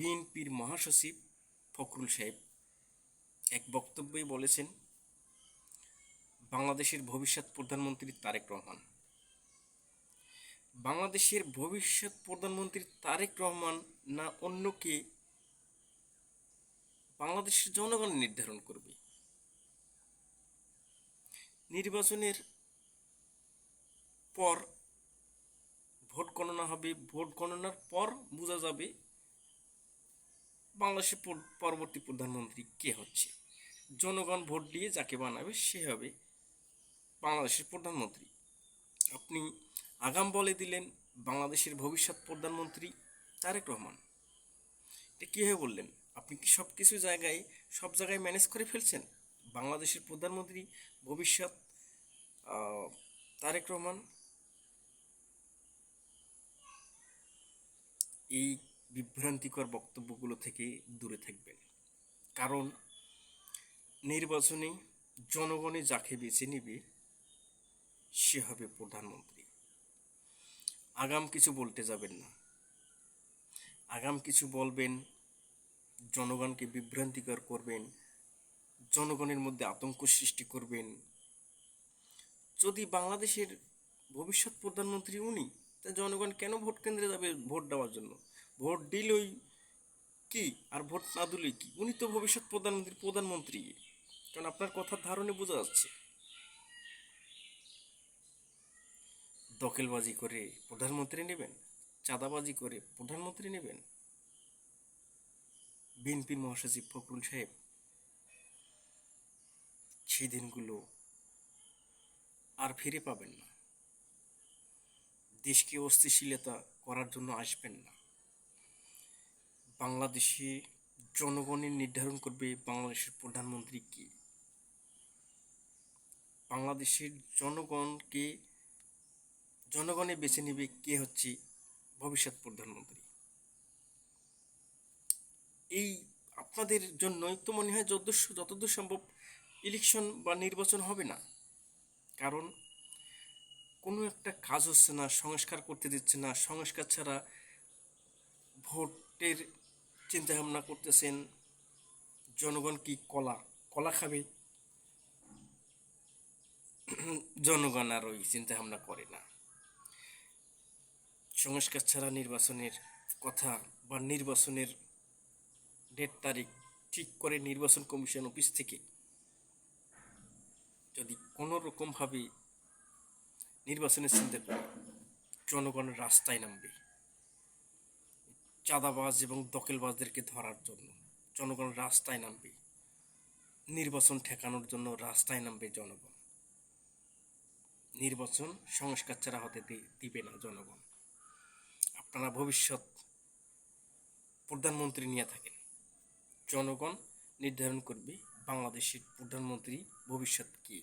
বিএনপির মহাসচিব ফখরুল সাহেব এক বক্তব্যে বলেছেন, বাংলাদেশের ভবিষ্যৎ প্রধানমন্ত্রী তারেক রহমান। বাংলাদেশের ভবিষ্যৎ প্রধানমন্ত্রী তারেক রহমান না অন্য কে? বাংলাদেশের জনগণ নির্ধারণ করবে। নির্বাচনের পর ভোট গণনা হবে, ভোট গণনার পর বোঝা যাবে বাংলাদেশের পরবর্তী প্রধানমন্ত্রী কে হচ্ছে? জনগণ ভোট দিয়ে যাকে বানাবে, সে হবে বাংলাদেশের প্রধানমন্ত্রী। আপনি আগাম বলে দিলেন, বাংলাদেশের ভবিষ্যৎ প্রধানমন্ত্রী তারেক রহমান। এটা কীভাবে বললেন? আপনি কি সব কিছু জায়গায়, সব জায়গায় ম্যানেজ করে ফেলছেন? বাংলাদেশের প্রধানমন্ত্রী ভবিষ্যৎ তারেক রহমান? এই বিভ্রান্তিকর বক্তব্যগুলো থেকে দূরে থাকবেন। কারণ নির্বাচনে জনগণে যাকে বেছে নেবে, সে হবে প্রধানমন্ত্রী। আগাম কিছু বলতে যাবেন না। আগাম কিছু বলবেন, জনগণকে বিভ্রান্তিকর করবেন, জনগণের মধ্যে আতঙ্ক সৃষ্টি করবেন। যদি বাংলাদেশের ভবিষ্যৎ প্রধানমন্ত্রী উনি জনগণ কেন ভোট কেন্দ্রে যাবে ভোট দেওয়ার জন্য? ভোট দিলই কি আর ভোট না দিলেই কি? উনি তো ভবিষ্যৎ প্রধানমন্ত্রী প্রধানমন্ত্রী। কারণ আপনার কথার ধারণে বোঝা যাচ্ছে। দখলবাজি করে প্রধানমন্ত্রী নেবেন, চাঁদাবাজি করে প্রধানমন্ত্রী নেবেন। বিএনপির মহাসচিব ফখরুল সাহেব সেই দিনগুলো আর ফিরে পাবেন না। দেশকে অস্থিশীলতা করার জন্য আসবেন না। বাংলাদেশে জনগণের নির্ধারণ করবে বাংলাদেশের প্রধানমন্ত্রী কি। বাংলাদেশের জনগণকে, জনগণে বেছে নেবে কে হচ্ছে ভবিষ্যৎ প্রধানমন্ত্রী। এই আপনাদের জন্যই তো মনে হয় যত যতদূর সম্ভব ইলেকশন বা নির্বাচন হবে না। কারণ কোনো একটা কাজ হচ্ছে না, সংস্কার করতে দিচ্ছে না, সংস্কার ছাড়া ভোটের চিন্তা ভাবনা করতেছেন জনগণ কি কলা? কলা খাবে? জনগণ আর ওই চিন্তা ভাবনা করে না। সংস্কার ছাড়া নির্বাচনের কথা বা নির্বাচনের ডেট তারিখ ঠিক করে নির্বাচন কমিশন অফিস থেকে যদি কোনো রকমভাবে নির্বাচনের চিন্তা করে জনগণের রাস্তায় নামবে। চাঁদাবাজ এবং দখলবাজদেরকে ধরার জন্য জনগণ রাস্তায় নামবে। নির্বাচন ঠেকানোর জন্য রাস্তায় নামবে জনগণ। নির্বাচন সংস্কার ছাড়া হতে দিবে না জনগণ। আপনারা ভবিষ্যৎ প্রধানমন্ত্রী নিয়ে থাকেন। জনগণ নির্ধারণ করবে বাংলাদেশের প্রধানমন্ত্রী ভবিষ্যৎ কী।